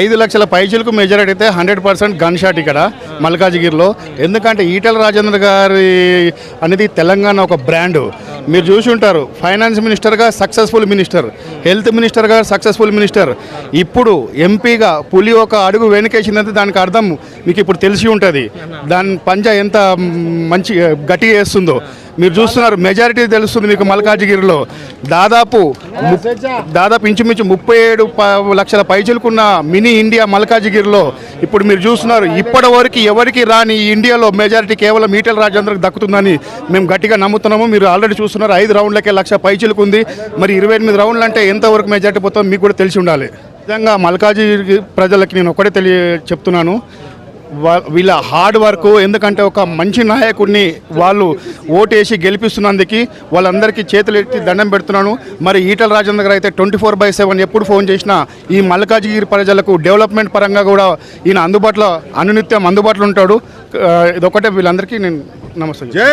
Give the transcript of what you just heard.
ఐదు లక్షల పైచులకు మెజారిటీ అయితే హండ్రెడ్ పర్సెంట్ గన్ షాట్ ఇక్కడ మల్కాజిగిరిలో. ఎందుకంటే ఈటల రాజేంద్ర గారి అనేది తెలంగాణ ఒక బ్రాండ్. మీరు చూసి ఉంటారు ఫైనాన్స్ మినిస్టర్గా సక్సెస్ఫుల్ మినిస్టర్ హెల్త్ మినిస్టర్గా సక్సెస్ఫుల్ మినిస్టర్. ఇప్పుడు ఎంపీగా పులి ఒక అడుగు వెనుకేసిందంటే దానికి అర్థం మీకు ఇప్పుడు తెలిసి ఉంటుంది. దాని పంజా ఎంత మంచి గట్టిగా వేస్తుందో మీరు చూస్తున్నారు మెజారిటీ తెలుస్తుంది మీకు మల్కాజిగిరిలో. దాదాపు దాదాపు ఇంచుమించు ముప్పై ఏడు లక్షల పైచులుకున్న మినీ ఇండియా మల్కాజిగిరిలో ఇప్పుడు మీరు చూస్తున్నారు ఇప్పటి వరకు ఎవరికి రాని ఈ ఇండియాలో మెజారిటీ కేవలం ఈటల రాజేంద్రకు దక్కుతుందని మేము గట్టిగా నమ్ముతున్నాము. మీరు ఆల్రెడీ చూస్తున్నారు ఐదు రౌండ్లకే లక్ష పైచులుకుంది. మరి ఇరవై ఎనిమిది రౌండ్లు అంటే ఎంతవరకు మెజారిటీ పోతుందో మీకు కూడా తెలిసి ఉండాలి. నిజంగా మల్కాజిగిరి ప్రజలకి నేను ఒకటే తెలియ చెప్తున్నాను. వీళ్ళ హార్డ్ వర్క్ ఎందుకంటే ఒక మంచి నాయకుడిని వాళ్ళు ఓటేసి గెలిపిస్తున్నందుకు వాళ్ళందరికీ చేతులు ఎత్తి దండం పెడుతున్నాను. మరి ఈటల రాజేంద్ర గారు అయితే ట్వంటీ ఫోర్ బై సెవెన్ ఎప్పుడు ఫోన్ చేసినా ఈ మల్కాజిగిరి ప్రజలకు డెవలప్మెంట్ పరంగా కూడా ఈయన అందుబాటులో అనునిత్యం అందుబాటులో ఉంటాడు. ఇదొకటే వీళ్ళందరికీ నేను నమస్తే జై